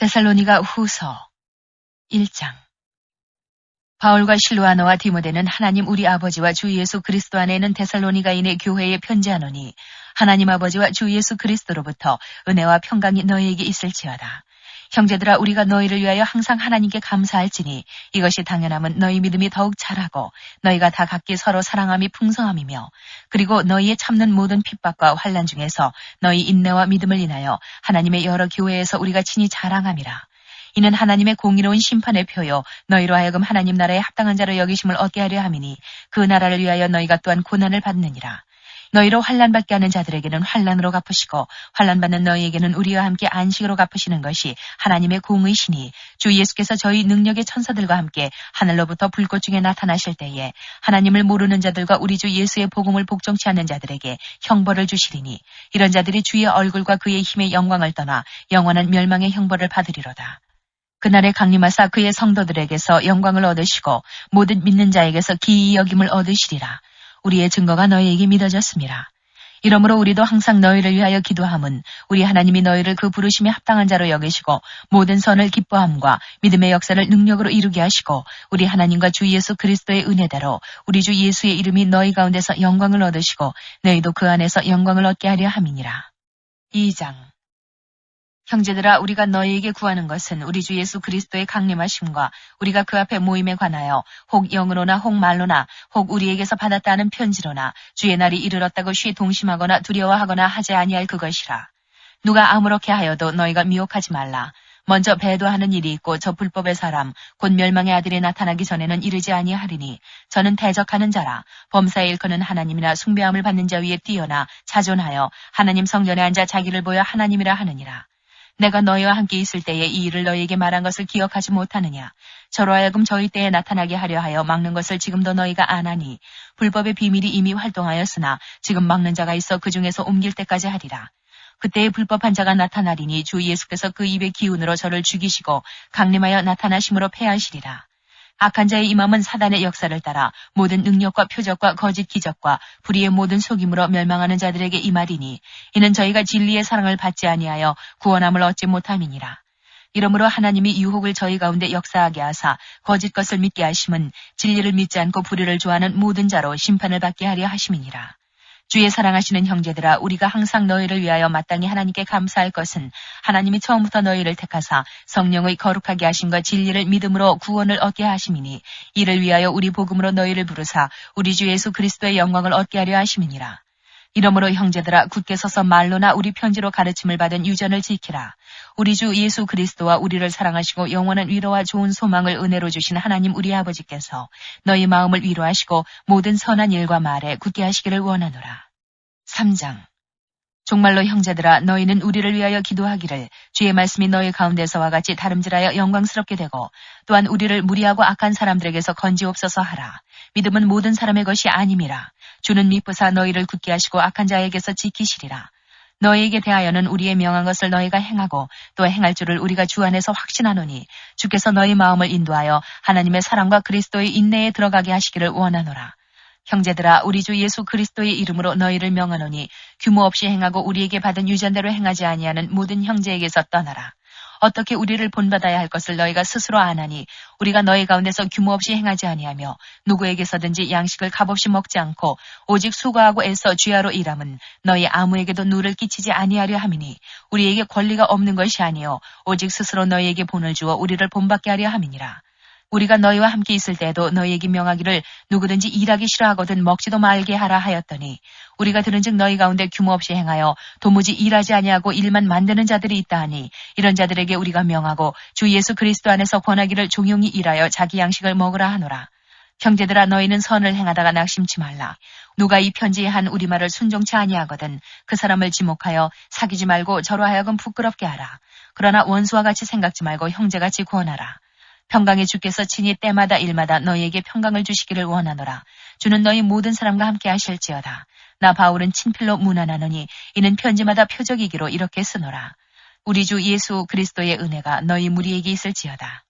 데살로니가 후서 1장 바울과 실로아노와 디모데는 하나님 우리 아버지와 주 예수 그리스도 안에 있는 데살로니가인의 교회에 편지하노니 하나님 아버지와 주 예수 그리스도로부터 은혜와 평강이 너희에게 있을지어다. 형제들아 우리가 너희를 위하여 항상 하나님께 감사할지니 이것이 당연함은 너희 믿음이 더욱 자라고 너희가 다 각기 서로 사랑함이 풍성함이며 그리고 너희의 참는 모든 핍박과 환란 중에서 너희 인내와 믿음을 인하여 하나님의 여러 교회에서 우리가 친히 자랑함이라. 이는 하나님의 공의로운 심판의 표요 너희로 하여금 하나님 나라에 합당한 자로 여기심을 얻게 하려 함이니 그 나라를 위하여 너희가 또한 고난을 받느니라. 너희로 환란받게 하는 자들에게는 환란으로 갚으시고 환란받는 너희에게는 우리와 함께 안식으로 갚으시는 것이 하나님의 공의시니 주 예수께서 저희 능력의 천사들과 함께 하늘로부터 불꽃 중에 나타나실 때에 하나님을 모르는 자들과 우리 주 예수의 복음을 복종치 않는 자들에게 형벌을 주시리니 이런 자들이 주의 얼굴과 그의 힘의 영광을 떠나 영원한 멸망의 형벌을 받으리로다. 그날에 강림하사 그의 성도들에게서 영광을 얻으시고 모든 믿는 자에게서 기이 여김을 얻으시리라. 우리의 증거가 너희에게 믿어졌습니다. 이러므로 우리도 항상 너희를 위하여 기도함은 우리 하나님이 너희를 그 부르심에 합당한 자로 여기시고 모든 선을 기뻐함과 믿음의 역사를 능력으로 이루게 하시고 우리 하나님과 주 예수 그리스도의 은혜대로 우리 주 예수의 이름이 너희 가운데서 영광을 얻으시고 너희도 그 안에서 영광을 얻게 하려 함이니라. 2장 형제들아 우리가 너희에게 구하는 것은 우리 주 예수 그리스도의 강림하심과 우리가 그 앞에 모임에 관하여 혹 영으로나 혹 말로나 혹 우리에게서 받았다 는 편지로나 주의 날이 이르렀다고 쉬 동심하거나 두려워하거나 하지 아니할 그것이라. 누가 아무렇게 하여도 너희가 미혹하지 말라. 먼저 배도하는 일이 있고 저 불법의 사람 곧 멸망의 아들이 나타나기 전에는 이르지 아니하리니 저는 대적하는 자라 범사에 일컫는 하나님이나 숭배함을 받는 자 위에 뛰어나 자존하여 하나님 성전에 앉아 자기를 보여 하나님이라 하느니라. 내가 너희와 함께 있을 때에 이 일을 너희에게 말한 것을 기억하지 못하느냐. 저로 하여금 저희 때에 나타나게 하려 하여 막는 것을 지금도 너희가 안하니 불법의 비밀이 이미 활동하였으나 지금 막는 자가 있어 그 중에서 옮길 때까지 하리라. 그때의 불법한 자가 나타나리니 주 예수께서 그 입의 기운으로 저를 죽이시고 강림하여 나타나심으로 패하시리라. 악한 자의 임함은 사단의 역사를 따라 모든 능력과 표적과 거짓 기적과 불의의 모든 속임으로 멸망하는 자들에게 임하리니 이는 저희가 진리의 사랑을 받지 아니하여 구원함을 얻지 못함이니라. 이러므로 하나님이 유혹을 저희 가운데 역사하게 하사 거짓 것을 믿게 하심은 진리를 믿지 않고 불의를 좋아하는 모든 자로 심판을 받게 하려 하심이니라. 주의 사랑하시는 형제들아 우리가 항상 너희를 위하여 마땅히 하나님께 감사할 것은 하나님이 처음부터 너희를 택하사 성령의 거룩하게 하심과 진리를 믿음으로 구원을 얻게 하심이니 이를 위하여 우리 복음으로 너희를 부르사 우리 주 예수 그리스도의 영광을 얻게 하려 하심이니라. 이러므로 형제들아 굳게 서서 말로나 우리 편지로 가르침을 받은 유전을 지키라. 우리 주 예수 그리스도와 우리를 사랑하시고 영원한 위로와 좋은 소망을 은혜로 주신 하나님 우리 아버지께서 너희 마음을 위로하시고 모든 선한 일과 말에 굳게 하시기를 원하노라. 3장 정말로 형제들아 너희는 우리를 위하여 기도하기를 주의 말씀이 너희 가운데서와 같이 다름질하여 영광스럽게 되고 또한 우리를 무리하고 악한 사람들에게서 건지옵소서 하라. 믿음은 모든 사람의 것이 아님이라. 주는 미쁘사 너희를 굳게 하시고 악한 자에게서 지키시리라. 너희에게 대하여는 우리의 명한 것을 너희가 행하고 또 행할 줄을 우리가 주 안에서 확신하노니 주께서 너희 마음을 인도하여 하나님의 사랑과 그리스도의 인내에 들어가게 하시기를 원하노라. 형제들아 우리 주 예수 그리스도의 이름으로 너희를 명하노니 규모 없이 행하고 우리에게 받은 유전대로 행하지 아니하는 모든 형제에게서 떠나라. 어떻게 우리를 본받아야 할 것을 너희가 스스로 아나니 우리가 너희 가운데서 규모 없이 행하지 아니하며 누구에게서든지 양식을 값없이 먹지 않고 오직 수고하고 애써 쥐하로 일함은 너희 아무에게도 누를 끼치지 아니하려 함이니 우리에게 권리가 없는 것이 아니요 오직 스스로 너희에게 본을 주어 우리를 본받게 하려 함이니라. 우리가 너희와 함께 있을 때에도 너희에게 명하기를 누구든지 일하기 싫어하거든 먹지도 말게 하라 하였더니 우리가 들은즉 너희 가운데 규모 없이 행하여 도무지 일하지 아니하고 일만 만드는 자들이 있다 하니 이런 자들에게 우리가 명하고 주 예수 그리스도 안에서 권하기를 종용히 일하여 자기 양식을 먹으라 하노라. 형제들아 너희는 선을 행하다가 낙심치 말라. 누가 이 편지에 한 우리말을 순종치 아니하거든 그 사람을 지목하여 사귀지 말고 저로 하여금 부끄럽게 하라. 그러나 원수와 같이 생각지 말고 형제같이 구원하라. 평강의 주께서 친히 때마다 일마다 너희에게 평강을 주시기를 원하노라. 주는 너희 모든 사람과 함께 하실지어다. 나 바울은 친필로 문안하노니 이는 편지마다 표적이기로 이렇게 쓰노라. 우리 주 예수 그리스도의 은혜가 너희 무리에게 있을지어다.